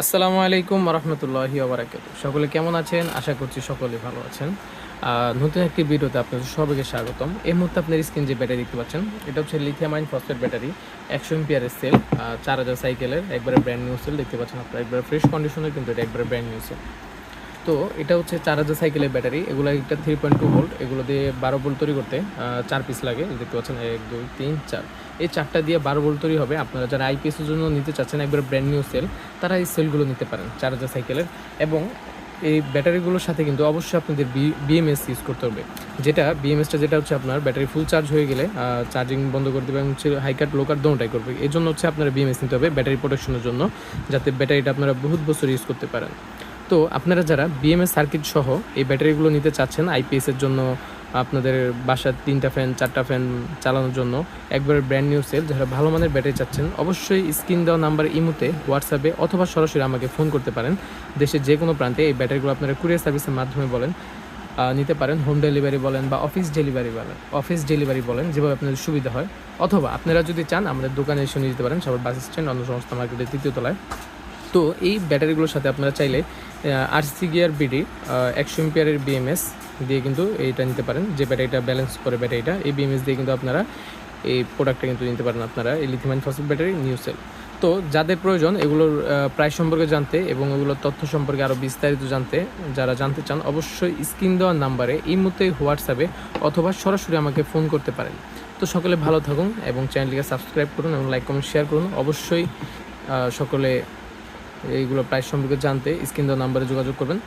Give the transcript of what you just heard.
আসসালামু আলাইকুম রহমতুল্লাহি আবরাকাত সকলে কেমন আছেন? আশা করছি সকলে ভালো আছেন। নতুন একটি ভিডিওতে আপনাদের সবাইকে স্বাগতম। এই মুহূর্তে আপনার স্ক্রিন যে ব্যাটারি দেখতে পাচ্ছেন, এটা হচ্ছে লিথিয়াম আইন ফসফেট ব্যাটারি একশো এমপিয়ারের সেল চার হাজার সাইকেলের একবারে ব্র্যান্ড নিউ সেল দেখতে পাচ্ছেন আপনার। একবারে ফ্রেশ কন্ডিশনের কিন্তু এটা একবারে ব্র্যান্ড নিউ সেল তো এটা হচ্ছে চার হাজার সাইকেলের ব্যাটারি। এগুলো একটা থ্রি পয়েন্ট টু ভোল্ট এগুলো দিয়ে বারো ভোল্ট তৈরি করতে চার পিস লাগে। দেখতে পাচ্ছেন, এক, দুই, তিন, চার। এই চারটা দিয়ে বারো ভোল্ট তৈরি হবে। আপনারা যারা আইপিএসের জন্য নিতে চাচ্ছেন, একবার ব্র্যান্ড নিউ সেল তারা এই সেলগুলো নিতে পারেন চার হাজার সাইকেলের। এবং এই ব্যাটারিগুলোর সাথে কিন্তু অবশ্যই আপনাদের বি বিএমএস ইউজ করতে হবে। যেটা বিএমএসটা যেটা হচ্ছে আপনার ব্যাটারি ফুল চার্জ হয়ে গেলে চার্জিং বন্ধ করে দেবে এবং হচ্ছে হাই কাট লো কাট দোনোটাই করবে। এই জন্য হচ্ছে আপনারা বিএমএস নিতে হবে ব্যাটারি প্রোটেকশনের জন্য, যাতে ব্যাটারিটা আপনারা বহুত বছর ইউজ করতে পারেন। তো আপনারা যারা বিএমএস সার্কিট সহ এই ব্যাটারিগুলো নিতে চাচ্ছেন আইপিএস এর জন্য, আপনাদের বাসার তিনটা ফ্যান চারটা ফ্যান চালানোর জন্য, একবার ব্র্যান্ড নিউ সেল যারা ভালো মানের ব্যাটারি চাচ্ছেন, অবশ্যই স্ক্রিন দেওয়া নাম্বার ইমুতে, হোয়াটসঅ্যাপে অথবা সরাসরি আমাকে ফোন করতে পারেন। দেশের যে কোনো প্রান্তে এই ব্যাটারিগুলো আপনারা কুরিয়ার সার্ভিসের মাধ্যমে বলেন নিতে পারেন হোম ডেলিভারি বলেন বা অফিস ডেলিভারি বলেন অফিস ডেলিভারি বলেন, যেভাবে আপনাদের সুবিধা হয়। অথবা আপনারা যদি চান, আমাদের দোকানে এসে নিয়ে যেতে পারেন সবার বাস স্ট্যান্ড অন্য সমস্ত মার্কেটের তৃতীয় তলায়। তো এই ব্যাটারিগুলোর সাথে আপনারা চাইলে আরসি গিয়ার বিডি একশো এম্পিয়ারের বিএমএস দিয়ে কিন্তু এইটা নিতে পারেন। যে ব্যাটারিটা ব্যালেন্স করে ব্যাটারিটা, এই বিএমএস দিয়ে কিন্তু আপনারা এই প্রোডাক্টটা কিন্তু নিতে পারেন আপনারা, এই lithium phosphate battery new cell তো যাদের প্রয়োজন, এগুলোর প্রাইস সম্পর্কে জানতে এবং এগুলোর তথ্য সম্পর্কে আরও বিস্তারিত জানতে, যারা জানতে চান, অবশ্যই স্ক্রিন দেওয়ার নাম্বারে, এই মুহূর্তে হোয়াটসঅ্যাপে অথবা সরাসরি আমাকে ফোন করতে পারেন। তো সকলে ভালো থাকুন এবং চ্যানেলটিকে সাবস্ক্রাইব করুন এবং লাইক কমেন্ট শেয়ার করুন। অবশ্যই সকলে এইগুলো প্রাইস সম্পর্কে জানতে স্ক্রিন দেওয়া নাম্বারে যোগাযোগ করবেন।